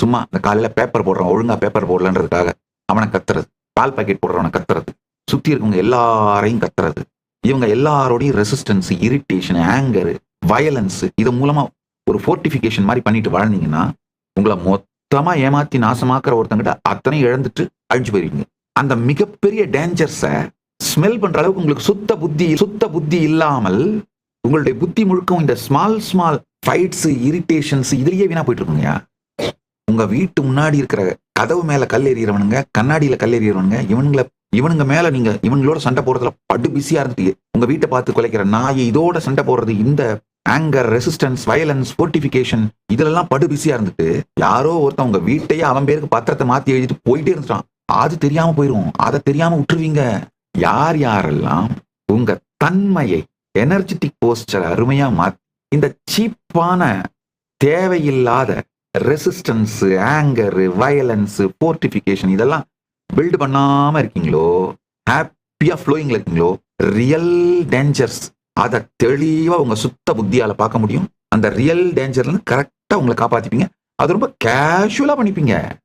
சும்மா இந்த காலையில பேப்பர் போடுறான் ஒழுங்கா பேப்பர் போடலன்றதுக்காக அவனை கத்துறது. பால் பாக்கெட் போடுறவனை கத்துறது. சுத்தி இருக்கவங்க எல்லாரையும் கத்துறது. இவங்க எல்லாரோடையும் ரெசிஸ்டன்ஸ் இரிட்டேஷன் ஆங்கரு வயலன்ஸ் இது மூலமா ஒரு ஃபோர்டிஃபிகேஷன் மாதிரி பண்ணிட்டு வாழ்ந்தீங்கன்னா உங்களை மொத்தமா ஏமாத்தி நாசமாக்குற ஒருத்தங்கிட்ட அத்தனை இழந்துட்டு அழிஞ்சு போயிருவீங்க. அந்த மிகப்பெரிய டேஞ்சர்ஸை ஸ்மெல் பண்ற அளவுக்கு உங்களுக்கு சுத்த புத்தி சுத்த புத்தி இல்லாமல் உங்களுடைய புத்தி முழுக்கவும் இந்த ஸ்மால் ஸ்மால் ஃபைட்ஸ் இரிட்டேஷன்ஸ் இதுலயே வீணா போயிட்டு இருக்குங்கய்யா உங்க வீட்டு முன்னாடி இருக்கிற கதவு மேல கல் எறிகிறவனுங்க கண்ணாடியில கல் எறிகிறவனுங்க இவனுங்களை இவனுங்க மேல நீங்க இவங்களோட சண்டை போடுறதுல படு பிஸியா இருந்துட்டு உங்க வீட்டை பார்த்து குலைக்கிற நாய் இதோட சண்டை போடுறது இந்த ஆங்கர் ரெசிஸ்டன்ஸ் வயலன்ஸ் ஃபோர்டிஃபிகேஷன் இதெல்லாம் படு பிஸியா இருந்துட்டு யாரோ ஒருத்தன் உங்க வீட்டையே அவன் பேருக்கு பத்திரத்தை மாத்தி எழுதிட்டு போயிட்டே இருந்துட்டான். அது தெரியாம போயிடும் அதை தெரியாம விட்டுருவீங்க. யார் யாரெல்லாம் உங்க தன்மையை எனர்ஜெட்டிக் போஸ்டர் அருமையா மாத்தி இந்த சீப்பான தேவையில்லாத ரெசிஸ்டன்ஸு ஆங்கரு வயலன்ஸு ஃபோர்டிஃபிகேஷன் இதெல்லாம் பில்ட் பண்ணாமல் இருக்கீங்களோ ஹாப்பியாக ஃப்ளோயிங்கில் இருக்கீங்களோ ரியல் டேஞ்சர்ஸ் அதை தெளிவாக உங்கள் சுத்த புத்தியால் பார்க்க முடியும். அந்த ரியல் டேஞ்சர்லேருந்து கரெக்டாக உங்களை காப்பாற்றிப்பீங்க அது ரொம்ப கேஷுவலாக பண்ணிப்பீங்க.